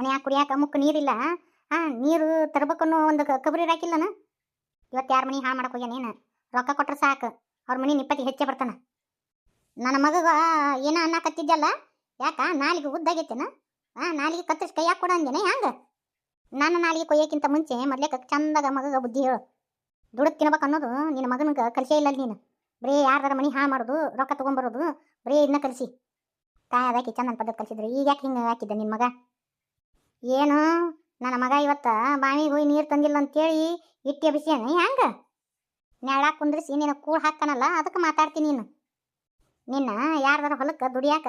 ಮನ್ಯಾಗ ಕುಡಿಯಾಕ ಮುಕ್ಕ ನೀರಿಲ್ಲ. ಹಾ, ನೀರು ತರ್ಬೇಕನ್ನೋ ಒಂದು ಕಬರಿ ಹಾಕಿಲ್ಲ ಇವತ್ತು ಯಾರ ಮನೆ ಹಾಳು ಮಾಡಕ್ಕೆ ಹೋಗ್ಯಾನೇನು ರೊಕ್ಕ ಕೊಟ್ರೆ ಸಾಕು. ಅವ್ರ ಮನೆ ನಿಪ್ಪತ್ತಿ ಹೆಚ್ಚೆ ಬರ್ತಾನ. ನನ್ನ ಮಗಗ ಏನ ಅನ್ನಕತ್ತಿದ್ಯಲ್ಲ? ಯಾಕ? ನಾಲಿಗೆ ಉದ್ದಾಗೈತೇನ? ಹಾ, ನಾಲಿಗೆ ಕತ್ತರಿಸಿ ಕೈ ಕೊಡ ಅಂದೇನೆ ಹಂಗ ನನ್ನ ನಾಲಿಗೆ ಕೊಯ್ಯಕ್ಕಿಂತ ಮುಂಚೆ ಮೊದ್ಲೇಕ ಚಂದಾಗ ಮಗಗ ಬುದ್ಧಿ ಹೇಳು. ದುಡ್ದು ತಿನ್ಬೇಕು ಅನ್ನೋದು ನಿನ್ನ ಮಗನಿಗೆ ಕಲಿಸೇ ಇಲ್ಲ ನೀನು. ಬರೀ ಯಾರ್ದಾರ ಮನೆ ಹಾಳು ಮಾಡೋದು, ರೊಕ್ಕ ತೊಗೊಂಬರೋದು, ಬರೀ ಇದನ್ನ ಕಲಿಸಿ. ಅದಕ್ಕೆ ಚಂದನ ಪದ್ಧತಿ ಕಲಿಸಿದ್ರು. ಈಗ ಯಾಕೆ ಹಿಂಗೆ ಹಾಕಿದ್ದೆ ನಿನ್ನ ಮಗ? ಏನು? ನನ್ನ ಮಗ ಇವತ್ತ ಬಾವಿಗೆ ಹೋಗಿ ನೀರು ತಂದಿಲ್ಲ ಅಂತೇಳಿ ಇಟ್ಟಿ ಅಭಿಷೇನ ಹೆಂಗ ನೆಳಾಕ್ ಕುಂದ್ರಿಸಿ ನೀನು ಕೂಳ್ ಹಾಕ್ತಾನಲ್ಲ, ಅದಕ್ಕೆ ಮಾತಾಡ್ತೀನಿ ನೀನು. ನಿನ್ನ ಯಾರ್ದಾರ ಹೊಲಕ್ಕೆ ದುಡಿಯಾಕ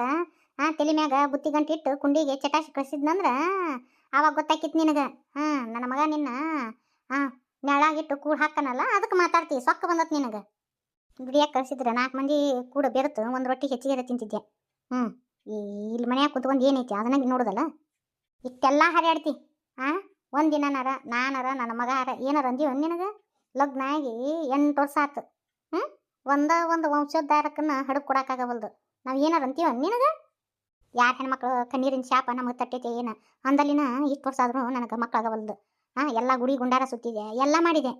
ಹಾಂ ತಲೆ ಮ್ಯಾಗ ಬುತ್ತಿ ಗಂಟು ಇಟ್ಟು ಕುಂಡಿಗೆ ಚಟಾಶಿ ಕಳಿಸಿದ್ನಂದ್ರ ಆವಾಗ ಗೊತ್ತಾಕಿತ್ತು ನಿನಗೆ. ಹಾಂ, ನನ್ನ ಮಗ ನಿನ್ನ ಹಾಂ ನೆಳಾಗಿಟ್ಟು ಕೂಳು ಹಾಕ್ತಾನಲ್ಲ, ಅದಕ್ಕೆ ಮಾತಾಡ್ತಿ, ಸೊಕ್ಕ ಬಂದತ್ ನಿನಗೆ. ದುಡಿಯಾಕ ಕಳ್ಸಿದ್ರೆ ನಾಲ್ಕು ಮಂದಿ ಕೂಡ ಬೆರೆತು, ಒಂದು ರೊಟ್ಟಿ ಹೆಚ್ಚಿಗೆ ತಿಂತಿದ್ದೆ ಹ್ಞೂ ಇಲ್ಲಿ ಮನ್ಯಾಗ ಕುತ್ಕೊಂಡು ಏನೈತಿ? ಅದನ್ನಾಗಿ ನೋಡೋದಲ್ಲ? ಇಷ್ಟೆಲ್ಲ ಹರಿಯಾಡ್ತಿ. ಆ? ಒಂದಿನನಾರ, ನಾನಾರ, ನನ್ನ ಮಗ ಅರ ಏನಾರ ಅಂದೀವ ನಿನಗೆ? ಲಗ್ನ ಆಗಿ ಎಂಟು ವರ್ಷ ಆತು. ಹ್ಞೂ ಒಂದ ಒಂದು ವಂಶೋದ್ಧಾರಕನ್ನ ಹಡಕ್ ಕೊಡಕ್ಕಾಗವಲ್ದು ನಾವು ಏನಾರ ಅಂತೀವ ನಿನಗೆ? ಯಾರ ಹೆಣ್ಮಕ್ಳು ಕಣ್ಣೀರಿನ ಶಾಪ ನಮಗೆ ತಟ್ಟೈತೆ ಏನ? ಅಂದಲ್ಲಿನ ಇಷ್ಟು ವರ್ಷ ಆದ್ರೂ ನನಗೆ ಮಕ್ಕಳಾಗವಲ್ದು ಹಾಂ ಎಲ್ಲ ಗುಡಿ ಗುಂಡಾರ ಸುತ್ತಿದೆ ಎಲ್ಲ ಮಾಡಿದೆ.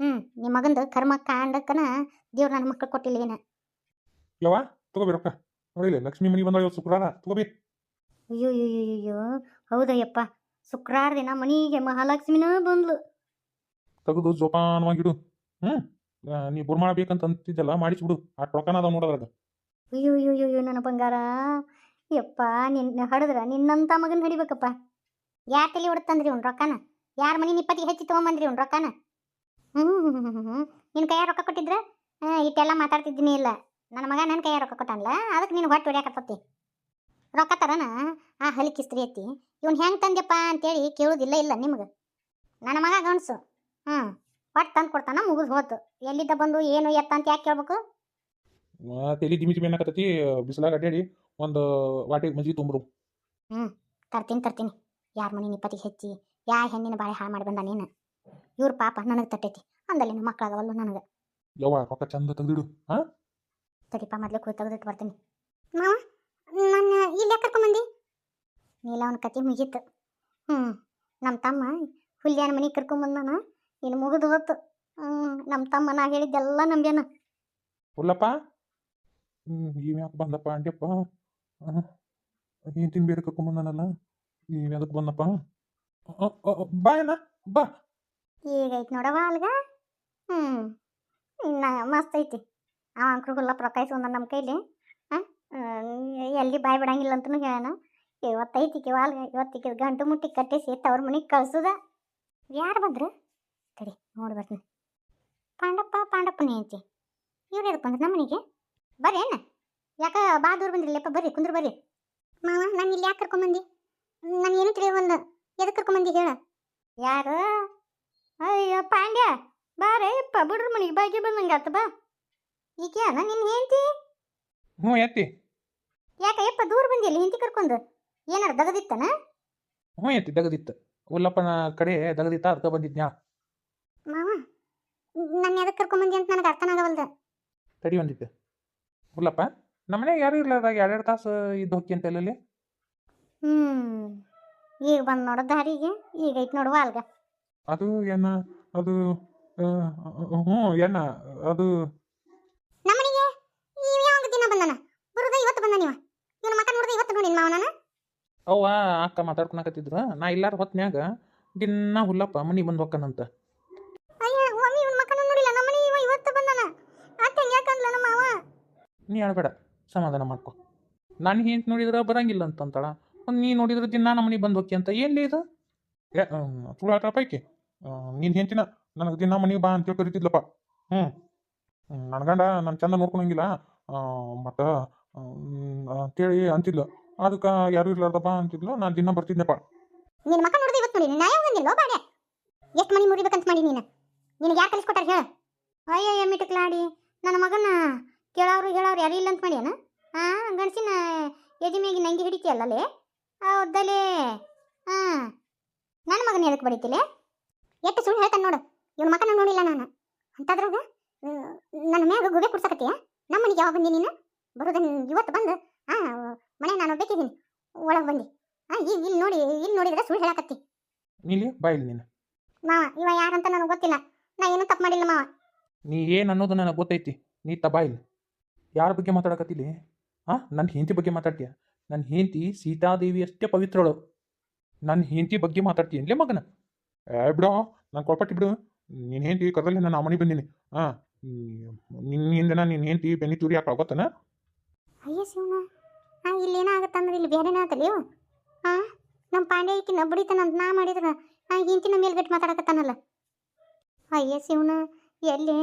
ಹ್ಞೂ ನಿಮ್ಮ ಮಗಂದು ಕರ್ಮ ಕಾಂಡಕ್ಕನ ದೇವ್ರು ನನ್ನ ಮಕ್ಳು ಕೊಟ್ಟಿಲ್ಲ ಏನ? ಲಕ್ಷ್ಮೀ ಮನಿ ಬಂದ ಇವತ್ತು ಶುಕ್ರವಾರ. ತಗೋಬಿ. ಅಯ್ಯೋ ಅಯ್ಯೋ ಹೌದಯ್ಯಪ್ಪ. ಶುಕ್ರವಾರ ದಿನ ಮನೆಗೆ ಮಹಾಲಕ್ಷ್ಮಿನ ಬಂದ್ಲು. ತೆಗೆದು ಜೋಪಾನವಾಗಿಡು. ಹ್ಞೂ ನೀ ಬುರ್ ಬೇಕಂತ ಅಂತಿದ್ದಲ್ಲ ಮಾಡಿಸ್ಬಿಡು. ಆ ಟೊಕನ ಅದಾವ ನೋಡೋದ್ರಾಗ ಅಯ್ಯೋ ಅಯ್ಯೋ ಅಯ್ಯೋ ನನ್ನ ಬಂಗಾರ. ಯಪ್ಪ ನಿನ್ನ ಹಡದ್ರ ನಿನ್ನಂತ ಮಗನ ಹಿಡಿಬೇಕಪ್ಪ ಯಾರ ತಲೆ ಹೊಡ್ತಂದ್ರಿ ಅವ್ನು ರೊಕ್ಕನ? ಯಾರ ಮನಿ ನಿಪ್ಪತ್ತಿಗೆ ಹೆಚ್ಚಿ ತೊಗೊಂಬಂದ್ರಿ ಅವ್ನು ರೊಕ್ಕನ? ಹ್ಞೂ ನಿನ್ನ ಕೈಯಾಗ ರೊಕ್ಕ ಕೊಟ್ಟಿದ್ರ ಇಟ್ಟೆಲ್ಲ ಮಾತಾಡ್ತಿದ್ದೀನಿ ಇಲ್ಲ. ನನ್ನ ಮಗ ನನ್ನ ಕೈಯಾಗ ರೊಕ್ಕ ಕೊಟ್ಟಲ್ಲ ಅದಕ್ಕೆ ನೀನು ಹೊಟ್ಟೆ ಹೊಡ್ಯಾಕತ್ತತಿ ರೊಕ್ಕ ತರನ ಆ ಹಲಿಕಿ ಸ್ತ್ರೀ ಐತಿ ಇವ್ನು ಹೆಂಗೆ ತಂದ್ಯಪ್ಪ ಅಂತೇಳಿ ಕೇಳೋದಿಲ್ಲ ಇಲ್ಲ ನಿಮ್ಗೆ. ನನ್ನ ಮಗ ಗಣಸು ಹ್ಞೂ ಒಟ್ಟು ತಂದು ಕೊಡ್ತಾನ ಮುಗಿದು ಹೋತು. ಎಲ್ಲಿದ್ದ ಬಂದು ಏನು ಎತ್ತ ಅಂತ ಯಾಕೆ ಕೇಳ್ಬೇಕು? ತಲಿ ದಿಮಿ ದಿಮಿ ಅನ್ನಕತ್ತೈತಿ ಬಿಸಿಲಾಗ ಅಡ್ಡಾಡಿ ಒಂದು ವಾಟಿ ಮಜ್ಜಿಗೆ ತುಂಬ್ರು. ತರ್ತೀನಿ ತರ್ತೀನಿ. ಯಾರ ಮನೆ ನಿಪ್ಪತ್ತಿಗೆ ಹೆಚ್ಚಿ ಯಾ ಹೆಣ್ಣಿನ ಬಾಳೆ ಹಾಳು ಮಾಡಿ ಬಂದ ನೀನು? ಇವ್ರ ಪಾಪ ನನಗೆ ತಟ್ಟೈತಿ. ಅಂದಲ್ಲಿನ ಮಕ್ಕಳಾಗವಲ್ಲ ನನಗೆ. ಯವ್ವ ರೊಕ್ಕ ಚಂದ ತೆಗ್ದಿಡು ಹಾಂ? ಸರಿಪ್ಪ ಮೊದಲೇ ಕುಯ್ ತೆಗೆದಿಟ್ಟು ಬರ್ತೀನಿ. ಮಾವ? ಇಲ್ಲಿ ಕರ್ಕೊಂಬಂದಿ? ನೀಲ ಅವನ ಕತೆ ಮುಗೀತು. ಹ್ಞೂ ನಮ್ಮ ತಮ್ಮ ಹುಲ್ಯಾನ ಮನೆಗೆ ಕರ್ಕೊಂಬಂದಾನ ಇನ್ನು ಮುಗಿದು ಹೊತ್ತು ಹ್ಞೂ ನಮ್ಮ ತಮ್ಮ ನಾ ಹೇಳಿದ್ದೆಲ್ಲ ನಂಬ್ಯಾನ. ಹುಲ್ಲಪ್ಪ? ಹ್ಞೂ ಇವ್ ಯಾಕೆ ಬಂದಪ್ಪ ಅಂಡ್ಯಪ್ಪ ಏನು ತಿನ್ಬೇರೆ ಕರ್ಕೊಂಬಂದಾನಲ್ಲ? ಇವ್ ಬಂದಪ್ಪ? ಬಾ ಏನ ಬಾ. ಈಗ ಐತಿ ನೋಡವ ಅಲ್ಗ? ಹ್ಞೂ ಇನ್ನ ಮಸ್ತ್ ಐತಿ. ಆ ಅಂಕ್ರು ಹುಲ್ಲಪ್ಪ ರೊಕ್ಕ ಇಸ್ಕೊಂಡ ನಮ್ಮ ಕೈಲಿ. ಎಲ್ಲಿ ಬಾಯ್ ಬಿಡಂಗಿಲ್ಲ ಅಂತನೂ ಹೇಳೋಣ. ಇವತ್ತೈತಿ ವಾಲ್ ಇವತ್ತಿಗೆ ಗಂಟು ಮುಟ್ಟಿ ಕಟ್ಟಿಸಿ ತವ್ರ ಮನೆಗೆ ಕಳ್ಸುದ. ಯಾರು ಬಂದ್ರು? ಕಡಿ ನೋಡಿ ಬರ್ತೀನಿ. ಪಾಂಡಪ್ಪ ಪಾಂಡಪ್ಪನೇ ಐತಿ ಇವ್ರು ಎದಕ್ಕೆ ಬಂದ್ರು ನಮ್ಮನಿಗೆ? ಬರ್ರಿ ಏನ ಯಾಕ ಬಾ ದೂರ ಬಂದ್ರಿಲ್ಲಪ್ಪ ಬರ್ರಿ, ಕುಂದ್ರು ಬರ್ರಿ. ಮಾವ, ನಾನು ಇಲ್ಲಿ ಯಾಕೆ ಕರ್ಕೊಂಬಂದಿ? ನಾನು ಏನು ಎದ ಎದಕ್ಕೆ ಕರ್ಕೊಂಬಂದಿ ಹೇಳ. ಯಾರು? ಅಯ್ಯೋ, ಪಾಂಡ್ಯ. ಬಾರೇ, ಯಪ್ಪ, ಬಿಡ್ರ ಮನೆಗೆ ಬಾಗಿ ಬಂದಂಗೆ ಆತ ಬಾ. ಈಗ ನಿನ್ನ ಹೆಂಡತಿ? ಹ್ಞೂ ಎತ್ತಿ. ಯಾಕೆ ಯಪ್ಪ ದೂರ ಬಂದಿಲ್ಲ ಹಿಂದಿ ಕರ್ಕೊಂಡು? ಏನಾರ ದಗದಿತ್ತನ? ಹ್ಞೂ ಎತ್ತಿ ದಗದಿತ್ತು. ಉಲ್ಲಪ್ಪನ ಕಡೆ ದಗದಿತ್ತ ಅದಕ್ಕೆ ಬಂದಿದ್ನ್ಯಾ ಮಾವ ನನ್ನ ಯಾವ್ದಕ್ಕೆ ಕರ್ಕೊಂಬಂದಿ ಅಂತ ನನಗೆ ಅರ್ಥನಾಗವಲ್ದ ತಡಿ ಒಂದಿತ್ತು. ಉಲ್ಲಪ್ಪ ನಮ್ಮ ಮನ್ಯಾಗ ಯಾರು ಇರ್ಲಾರ್ದಾಗ ಎರಡೆರಡು ತಾಸು ಇದ್ದು ಹೋಗಿ ಅಂತ ಅಲ್ಲಿ ಹ್ಞೂ ಈಗ ಬಂದು ನೋಡೋ ದಾರಿಗೆ ಈಗ ಐತಿ ನೋಡುವ ಅಲ್ಗ ಅದು ಏನ ಅದು ಹ್ಞೂ ಏನ ಅದು ನಮ್ಮನಿಗೆ ಇವ ಯಾವ ದಿನ ಬಂದನ ನೀವ? ಇವನ ಮಕ ನೋಡ್ದ ಇವತ್ತು ನೋಡಿ ಮಾವನ ಅವ್ವ ಅಕ್ಕ ಮಾತಾಡ್ಕೊಂಡಕತ್ತಿದ್ರು ನಾ ಇಲ್ಲಾರ ಹೊತ್ನ್ಯಾಗ ದಿನ ಹುಲ್ಲಪ್ಪ ಮನಿ ಬಂದು ಹೊಕ್ಕನಂತ. ಅಯ್ಯ ಒಮ್ಮೆ ಇವನ ಮಕನ ನೋಡಿಲ್ಲ. ನಮ್ಮನಿ ಇವ ಇವತ್ತು ಬಂದನ. ಅತ್ತೆ ಯಾಕಂದ್ಲ ನಮ್ಮ ಮಾವ? ನೀ ಹೇಳ್ಬೇಡ ಸಮಾಧಾನ ಮಾಡ್ಕೊ. ನಾನು ಹೆಂಟ್ ನೋಡಿದ್ರೆ ಬರಂಗಿಲ್ಲ ಅಂತಂತಾಳ. ಒಂದು ನೀ ನೋಡಿದ್ರೆ ದಿನ ನಮ್ಮ ಮನೆಗೆ ಬಂದು ಹೊಕ್ಕಿ ಅಂತ. ಎಲ್ಲಿ ಇದು? ಏ ಸುಳ್ಳು ಆಟ ಪೈಕಿ. ನೀನು ಹೆಂಟಿನ ನನಗೆ ದಿನ ಮನೆಗೆ ಬಾ ಅಂತೇಳಿ ಕರಿತಿದ್ಲಪ್ಪ ಹ್ಞೂ ನನ್ನ ಗಂಡ ನನ್ನ ಚಂದ ನೋಡ್ಕೊಳಂಗಿಲ್ಲ. ಮತ್ತು ಅಂತೇಳಿ ಅಂತಿದ್ಲು. ಅದಕ್ಕೆ ಯಾರು ಇರ್ಲಾರ್ದಪ್ಪ ಅಂತಿದ್ಲು. ನಾನು ದಿನ ಬರ್ತಿದ್ದೆಪ್ಪ ನಿನ್ನ ಮಕ್ಕ ನೋಡಿದ್ರೆ ಇವತ್ತು ನೋಡಿ ನ್ಯಾಯ ಬಂದಿಲ್ಲೋ ಬಾಡ್ಯ ಎಷ್ಟು ಮನಿ ಮುರಿಬೇಕಂತ ಮಾಡಿ ನೀನು. ನಿನಗೆ ಯಾರು ಕಲಿಸ್ಕೊಟ್ಟಾರ ಹೇಳ. ಅಯ್ಯಯ್ಯ ಮಿಟಕ್ಲಾಡಿ. ನನ್ನ ಮಗನ ಕೇಳೋರು ಹೇಳೋರು ಯಾರು ಇಲ್ಲ ಅಂತ ಮಾಡ್ಯಾನ? ಹಾಂ ಗಣಸಿನ ಎದಿ ಮೇಗಿ ನಂಗೆ ಹಿಡಿತೀಯಲ್ಲೇ ಹೌದಲೇ ಹಾಂ ನನ್ನ ಮಗನ ಎದಕ್ಕೆ ಬಡಿತಿಲೆ? ಎಷ್ಟು ಸುಳ್ಳು ಹೇಳ್ತಾನೆ ನೋಡು. ಇವನ ಮಕ್ಕನ ನೋಡಿಲ್ಲ ನಾನು. ಅಂತದ್ರಾಗ ನನ್ನ ಮ್ಯಾಗ ಗುಬೆ ಕುಡ್ಸಕತ್ತೀಯ? ನಮ್ಮ ಮನೆಗೆ ಯಾವಾಗ ಬಂದಿ ನೀನು? ಬರೋದ ಇವತ್ತು ಬಂದು ಹಾಂ ಮನೆ ನಾನು ಬೇಕಿದ್ದೀನಿ ಒಳಗೆ ಬಂದು. ಆ ಈಗ ಇಲ್ಲಿ ನೋಡಿ ಇಲ್ಲಿ ನೋಡಿದ್ರೆ ಸುಳ್ಳು ಹೇಳಕತ್ತಿ. ನೀಲಿ ಬಾಯಿಲ್ ನೀನು. ಮಾವ ಇವ ಯಾರಂತ ನನಗೆ ಗೊತ್ತಿಲ್ಲ. ನಾ ಏನೂ ತಪ್ಪು ಮಾಡಿಲ್ಲ ಮಾವ. ನೀ ಏನು ಅನ್ನೋದು ನನಗೆ ಗೊತ್ತೈತಿ. ನೀ ತಬಾಯಿಲ್ ಯಾರ ಬಗ್ಗೆ ಮಾತಾಡಕತ್ತಿಲಿ? ಹಾಂ ನನ್ನ ಹೆಂಡತಿ ಬಗ್ಗೆ ಮಾತಾಡ್ತೀಯ? ನನ್ನ ಹೆಂಡತಿ ಸೀತಾದೇವಿ ಅಷ್ಟೇ ಪವಿತ್ರಳು. ನನ್ನ ಹೆಂಡತಿ ಬಗ್ಗೆ ಮಾತಾಡ್ತೀಯನ್ಲೇ ಮಗನ? ಏ ಬಿಡು ನಾನು ಕೊಳಪಟ್ಟಿ ಬಿಡು. ನಿನ್ನ ಹೆಂಡತಿ ಕರ್ದಲ್ಲಿ ನಾನು ಆ ಮನೆ ಬಂದೀನಿ. ಹಾಂ ನಿನ್ನಿಂದ ನಿನ್ನ ಹೆಂಡತಿ ಬೆನ್ನಿ ಚೂರಿ ಯಾಕೆ ಗೊತ್ತನ? ಅಯ್ಯ ಶಿವನ ಹಾಂ ಇಲ್ಲಿ ಏನಾಗತ್ತಂದ್ರೆ ಇಲ್ಲಿ ಬೇರೆನೇ ಆತಲ್ಲ ಹಾಂ ನಮ್ಮ ಪಾಂಡೆ ಈಕಿನ ಬಡಿತಾನಂತ ನಾ ಮಾಡಿದ್ರೆ ಹಾ ಹಿಂತಿನ ಮೇಲ್ಗಟ್ಟು ಮಾತಾಡಕತ್ತಾನಲ್ಲ? ಅಯ್ಯ ಶಿವನ ಎಲ್ಲಿ.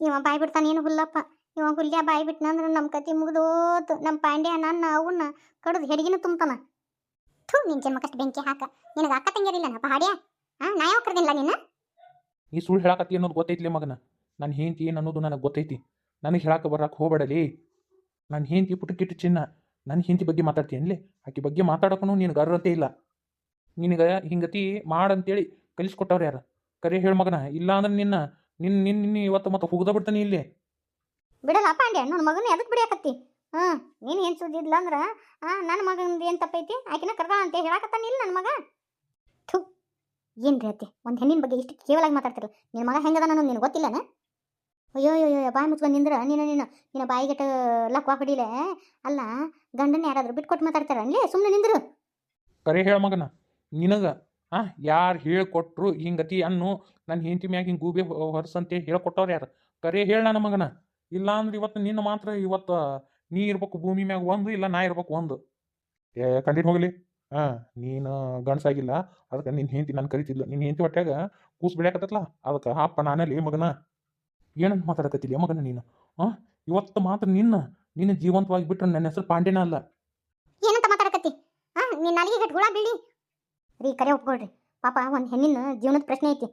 ಇವ ಬಾಯಿ ಬಿಡ್ತಾನೇನು ಹುಲ್ಲಪ್ಪ? ಇವ ಹುಲ್ಯ ಬಾಯಿ ಬಿಟ್ಟನಂದ್ರೆ ನಮ್ಮ ಕತಿ ಮುಗಿದೋತು. ನಮ್ಮ ಪಾಂಡ್ಯ ನನ್ನ ಅವನ್ನ ಕಡ್ದು ಹೆಡಿಗಿನ ತುಂಬ್ತಾನ. ಥೂ ನಿನ್ ಜನ್ಮಕ್ಕಷ್ಟು ಬೆಂಕಿ ಹಾಕ. ನಿನಗೆ ಅಕ್ಕ ತಂಗಿಯರಿಲ್ಲ ಹಾಡ್ಯ ಹಾಂ ನಾ ಯಾವ ಕರ್ದಿಲ್ಲ ನಿನ್ನ? ಈ ಸುಳ್ಳು ಹೇಳಕತ್ತಿ ಅನ್ನೋದು ಗೊತ್ತೈತಿ ಮಗನ? ನನ್ನ ಹೆಂಡತಿ ಏನು ಅನ್ನೋದು ನನಗೆ ಗೊತ್ತೈತಿ. ನನಗೆ ಹೇಳಕ್ಕೆ ಬರಕ್ಕೆ ಹೋಗಬೇಡಲಿ. ನನ್ನ ಹೆಂಡತಿ ಪುಟಕಿಟ್ಟು ಚಿನ್ನ, ನನ್ನ ಹೆಂಡತಿ ಬಗ್ಗೆ ಮಾತಾಡ್ತೀಯನ್ಲಿ ಆಕೆ ಬಗ್ಗೆ ಮಾತಾಡೋಕ್ಕೂ ನಿನಗೆ ಅರ್ಹತೆ ಇಲ್ಲ. ನಿನಗೆ ಹಿಂಗತಿ ಮಾಡಂತೇಳಿ ಕಲಿಸ್ಕೊಟ್ಟವ್ರು ಯಾರು? ಕರೆ ಹೇಳು ಮಗನ, ಇಲ್ಲ ಅಂದ್ರೆ ನಿನ್ನ ನಿನ್ನ ನಿನ್ನ ನಿನ್ನ ಇವತ್ತು ಮತ್ತೆ ಹುಗ್ದ ಬಿಡ್ತಾನೆ ಇಲ್ಲಿ. ಬಿಡಲ್ಲ ಪಾಂಡ್ಯ ನನ್ನ ಮಗನ ಎದಕ್ಕೆ ಬಿಡಿಯಾಕತ್ತಿ? ಹಾ ನೀನು ಏನು ಸುದ್ದಿದ್ಲ ಅಂದ್ರೆ, ಆ, ನನ್ನ ಮಗನದು ಏನು ತಪ್ಪೈತಿ? ಆಕಿನ ಕರ್ದ ಅಂತ ಹೇಳಾಕತ್ತಾನ ಇಲ್ಲ ನನ್ನ ಮಗ? ಥು ಏನು ಅತ್ತಿ, ಒಂದು ಹೆಣ್ಣಿನ ಬಗ್ಗೆ ಇಷ್ಟು ಕೇವಲಾಗಿ ಮಾತಾಡ್ತಿರಲ್ಲ ನಿನ್ನ ಮಗ ಹೆಂಗದ ನಾನು ನಿನಗೆ ಗೊತ್ತಿಲ್ಲನ? ಅಯ್ಯೋ ಅಯ್ಯೋ ಬಾಯಿ ಮುಚ್ಕೊಂಡು ನಿಂದ್ರ? ನೀನು ನೀನು ನಿನ್ನ ಬಾಯಿಗೆಟ್ಟ ಲಕ್ವಾ ಹೊಡಿಲೆ ಅಲ್ಲ ಗಂಡನ ಯಾರಾದ್ರೂ ಬಿಟ್ಕೊಟ್ಟು ಮಾತಾಡ್ತಾರ? ಅನ್ಲಿ ಸುಮ್ಮನೆ ನಿಂದ್ರು. ಕರೆ ಹೇಳ ಮಗನ, ನಿನಗೆ, ಆ, ಯಾರು ಹೇಳ್ಕೊಟ್ರು ಹಿಂಗತಿ ಅನ್ನು ನನ್ನ ಹೆಂಡತಿ ಮ್ಯಾಗ ಹಿಂಗೆ ಗೂಬೆ ಹೊ- ಹೊರಸಂತೆ ಹೇಳ್ಕೊಟ್ಟವ್ರು ಯಾರು? ಕರೆ ಹೇಳ ನನ್ನ ಮಗನ ಇಲ್ಲ ಅಂದ್ರೆ ಇವತ್ತು ನಿನ್ನ ಮಾತ್ರ ಇವತ್ತು, ನೀ ಇರ್ಬೇಕು, ಭೂಮಿ ಮ್ಯಾಗ ಒಂದು ಇಲ್ಲ, ನಾ ಇರ್ಬೇಕು ಒಂದು. ಏ ಕಂಡಿನ ಹೋಗಲಿ. ಹಾಂ ನೀನು ಗಂಡ್ಸಾಗಿಲ್ಲ, ಅದಕ್ಕೆ ನಿನ್ನ ಹೆಂಡತಿ ನಾನು ಕರಿತಿದ್ಲು. ನಿನ್ನ ಹೆಂಡತಿ ಹೊಟ್ಟೆಗ ಕೂಸ್ ಬೆಳ್ಯಾಕತ್ತಲ್ಲ ಅದಕ್ಕೆ ಅಪ್ಪ ನಾನಲ್ಲಿ ಮಗನ. ಏನಂತ ಮಾತಾಡಕತ್ತಿಲ್ಲ ಮಗನ ನೀನು? ಆ? ಇವತ್ತು ಮಾತ್ರ ನಿನ್ನ ನಿನ್ನ ಜೀವಂತವಾಗಿ ಬಿಟ್ರೆ ನನ್ನ ಹೆಸರು ಪಾಂಡ್ಯನ ಅಲ್ಲ. ಏನಂತ ಮಾತಾಡಕತ್ತಿ? ಹಾ ನಿನ್ನ ನಾಲಿಗೆ ಗಟ್ಟು ಹುಳ ಬೀಳಿ. ರೀ, ಕರೆ ಒಪ್ಕೊಳ್ರಿ. ಪಾಪ, ಒಂದು ಹೆಣ್ಣಿನ ಜೀವನದ ಪ್ರಶ್ನೆ ಐತಿ.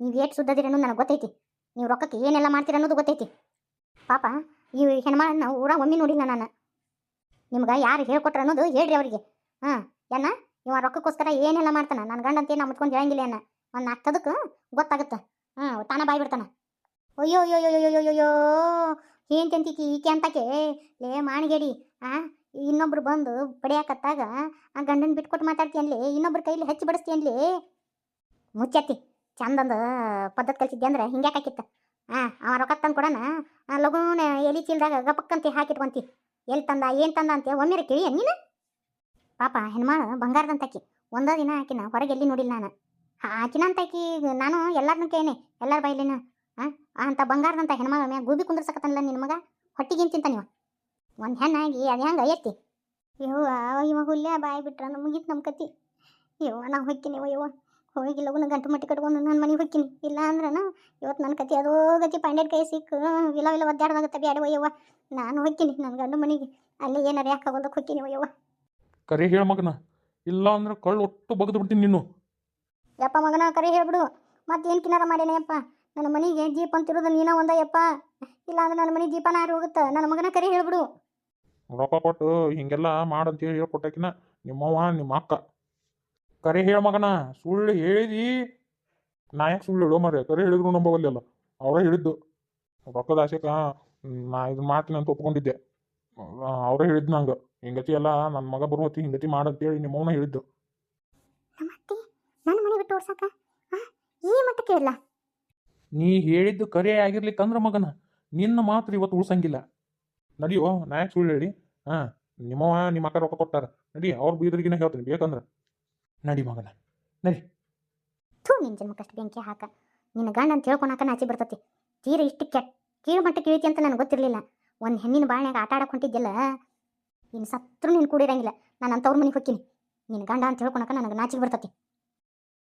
ನೀವು ಏಟ್ ಸುದ್ದದಿರ ಅನ್ನೋದು ನನಗೆ ಗೊತ್ತೈತಿ. ನೀವು ರೊಕ್ಕಕ್ಕೆ ಏನೆಲ್ಲ ಮಾಡ್ತೀರ ಅನ್ನೋದು ಗೊತ್ತೈತಿ. ಪಾಪ, ಈ ಹೆಣ್ಮಾಳನ್ನ ಊರ ಒಮ್ಮೆ ನೋಡಿಲ್ಲ ನಾನು. ನಿಮ್ಗೆ ಯಾರು ಹೇಳ್ಕೊಟ್ರ ಅನ್ನೋದು ಹೇಳ್ರಿ ಅವರಿಗೆ. ಹಾಂ ಏನ, ಇವ ರೊಕ್ಕಕ್ಕೋಸ್ಕರ ಏನೆಲ್ಲ ಮಾಡ್ತಾನ? ನನ್ನ ಗಂಡ ಅಂತ ಏನು ಮುಚ್ಕೊಂಡು ಹೇಳಂಗಿಲ್ಲ ಅನ್ನ ಒಂದು ನಾಲ್ಕದಕ್ಕೆ ಗೊತ್ತಾಗುತ್ತೆ. ಹಾಂ ತಾನ ಬಾಯ್ ಬಿಡ್ತಾನ ಅಯ್ಯೋ ಅಯ್ಯೋ ಅಯ್ಯೋ ಅಯ್ಯೋ ಏನ್ ತಂತಿಕಿ ಈಕೆ ಅಂತಕೆ ಲೇ, ಮಾಣಿಗೇಡಿ. ಆ, ಇನ್ನೊಬ್ರು ಬಂದು ಬಡಿಯಾಕತ್ತಾಗ ಆ ಗಂಡನ ಬಿಟ್ಕೊಟ್ಟು ಮಾತಾಡ್ತೀಯನ್ಲಿ, ಇನ್ನೊಬ್ರ ಕೈಲಿ ಹಚ್ಚಿ ಬಡಿಸ್ತೀಯನ್ಲಿ. ಮುಚ್ಚತ್ತಿ. ಚಂದಂದ ಪದ್ಧತಿ ಕಲ್ಸಿದ್ದೆ ಅಂದ್ರೆ ಹಿಂಗ್ಯಾಕೆ ಹಾಕಿತ್ತ? ಆ, ಅವ ರೊಕ್ಕ ತಂದು ಕೊಡೋಣ. ಲಗೂನ ಎಲಿ ಚೀಲ್ದಾಗ ಗಪಕ್ಕಂತಿ ಹಾಕಿಟ್ಕೊಂತಿ. ಎಲ್ಲಿ ತಂದ, ಏನು ತಂದ ಅಂತ ಒಮ್ಮೆರೆ ಕೇಳಿ ನೀನು? ಪಾಪ ಹೆಣ್ಮಾಳು ಬಂಗಾರದಂತಾಕಿ. ಒಂದೋ ದಿನ ಆಕಿನ ಹೊರಗೆ ಎಲ್ಲಿ ನೋಡಿಲ್ಲ ನಾನು. ಆಕಿನ ಅಂತ ಆಕಿ ನಾನು ಎಲ್ಲಾರನ್ನೂ ಕೇಳಿನಿ. ಎಲ್ಲರ ಬೈಲಿನ ಹಾಂ ಅಂತ ಬಂಗಾರದಂತ ಹೆಣ್ಮಗಳ ಮ್ಯಾಗ ಗೂಬಿ ಕುಂದ್ರಸಕತ್ತಲ್ಲ ನಿನ್ನ ಮಗ? ಹೊಟ್ಟಿಗೆ ತಿಂತ ನೀವು? ಒಂದು ಹೆಣ್ಣಾಗಿ ಅದು ಹೆಂಗೆ ಐತಿ? ಯವ್ವ ಇವ ಹುಲ್ಯ ಬಾಯಿ ಬಿಟ್ರ ಮುಗೀತು ನಮ್ಮ ಕತಿ. ಯವ್ವ ನಾ ಹೊಕ್ಕಿನಿ ಯವ್ವ ಹೋಗಿ ಲಗುನ ಗಂಟು ಮಟ್ಟಿ ಕಟ್ಕೊಂಡು ನನ್ನ ಮನೆಗೆ ಹೊಕ್ಕಿನಿ. ಇಲ್ಲ ಅಂದ್ರನ ಇವತ್ತು ನನ್ನ ಕತಿ ಅದೋ ಗತಿ ಪಾಂಡ್ಯದ ಕೈ ಸಿಕ್ಕು. ವಿಲ ವಿಲ ಒದ್ದಾಡ್ದಾಗತ್ತೆ ಬ್ಯಾಡ ಯವ್ವ. ನಾನು ಹೊಕ್ಕಿನಿ ನನ್ನ ಗಂಡು ಮನೆಗೆ. ಅಲ್ಲಿ ಏನಾರ ಯಾಕೆ ಆಗೋದಕ್ಕೆ ಹೊಕ್ಕಿನಿ ಯವ್ವ ಕರೆ ಹೇಳ ಮಗನ. ಇಲ್ಲ ಅಂದ್ರೆ ಕಳ್ಳು ಒಟ್ಟು ಬಗ್ದು ಬಿಡ್ತೀನಿ ನೀನು. ಯಪ್ಪ ಮಗನ ಕರೆ ಹೇಳ್ಬಿಡು. ಮತ್ತೇನು ಕಿನಾರ ಮಾಡೇನೆ ಯಪ್ಪ? ನನ್ನ ಮನೆಗೆ ಜೀಪ್ ಅಂತಿರೋದು ನೀನ ಒಂದ ಯಪ್ಪ. ಇಲ್ಲ ಅಂದ್ರೆ ನನ್ನ ಮನೆ ಜೀಪನ ಹಾರಿ ಹೋಗುತ್ತೆ? ನನ್ನ ಮಗನ ಕರೆ ಹೇಳ್ಬಿಡು. ರೊಕ್ಕ ಕೊಟ್ಟು ಹಿಂಗೆಲ್ಲ ಮಾಡಂತೇಳಿ ಹೇಳ್ಕೊಟ್ಟಕಿನ. ನಿಮ್ಮವ್ವ ನಿಮ್ಮ ಅಕ್ಕ. ಕರೆ ಹೇಳ ಮಗನ ಸುಳ್ಳು ಹೇಳಿದಿ. ನಾ ಯಾಕೆ ಸುಳ್ಳು ಹೇಳೋ ಮರೆ ಕರೆ ಹೇಳಿದ್ರು ನಂಬವಲ್ಲ ಅವರೇ ಹೇಳಿದ್ದು. ರೊಕ್ಕದ ಆಸೆಕ ನಾ ಇದನ್ನ ಮಾಡ್ತೀನಿ ಅಂತ ಒಪ್ಕೊಂಡಿದ್ದೆ. ಅವರೇ ಹೇಳಿದ್ದು ನಂಗೆ. ಹಿಂಗತಿ ಎಲ್ಲ ನನ್ನ ಮಗ ಬರುವತ್ತಿ ಹಿಂಗತಿ ಮಾಡಂತೇಳಿ ನಿಮ್ಮವನ ಹೇಳಿದ್ದು. ನಮ್ಮ ಅತ್ತಿ ನನ್ನ ಮನೆ ಬಿಟ್ಟು ಓಡ್ಸಕ್ಕ ಈ ಮಟ್ಟಕ್ಕೆ ಇಲ್ಲ ನೀ ಹೇಳಿದ್ದು ಕರೆ ಆಗಿರ್ಲಿಕ್ಕಂದ್ರ ಮಗನ, ನಿನ್ನ ಮಾತ್ರ ಇವತ್ತು ಉಳ್ಸಂಗಿಲ್ಲ. ನಡಿಯೋ ನಾ ಯಾಕೆ ಸುಳ್ಳು ಹೇಳಿ. ಹಾ ನಿಮ್ಮವ ನಿಮ್ಮ ಅಕ್ಕ ರೊಕ್ಕ ಕೊಟ್ಟಾರ. ನಡಿ, ಅವ್ರ ಬೀದರಿಗಿನ ಹೇಳ್ತೀನಿ, ಬೇಕಂದ್ರ. ನಡಿ ಮಗನ, ನಡಿ. ಥೂ ನಿನ್ನ ಜನ್ಮಕ್ಕಷ್ಟು ಬೆಂಕಿ ಹಾಕ. ನಿನ್ನ ಗಂಡ ಅಂತ ಹೇಳ್ಕೊಳಕ ನಾಚಿ ಬರ್ತತಿ. ತೀರ ಇಷ್ಟು ಕೆಟ್ಟ ಕೀಳು ಮಟ್ಟಕ್ಕೆ ಇಳಿತಿ ಅಂತ ನನಗೆ ಗೊತ್ತಿರಲಿಲ್ಲ. ಒಂದು ಹೆಣ್ಣಿನ ಬಾಳ್ನ್ಯಾಗ ಆಟ ಆಡಕ್ಕೆ ಹೊಂಟಿದ್ದಿಲ್ಲ ಇನ್ನು ಸತ್ರು ನೀನು ಕೂಡಿರಂಗಿಲ್ಲ. ನಾನು ಅಂಥವ್ರ ಮನೆಗೆ ಹೋಗ್ತೀನಿ. ನಿನ್ನ ಗಂಡ ಅಂತ ಹೇಳ್ಕೊಳಕ ನನಗೆ ನಾಚಿಗೆ ಬರ್ತತಿ.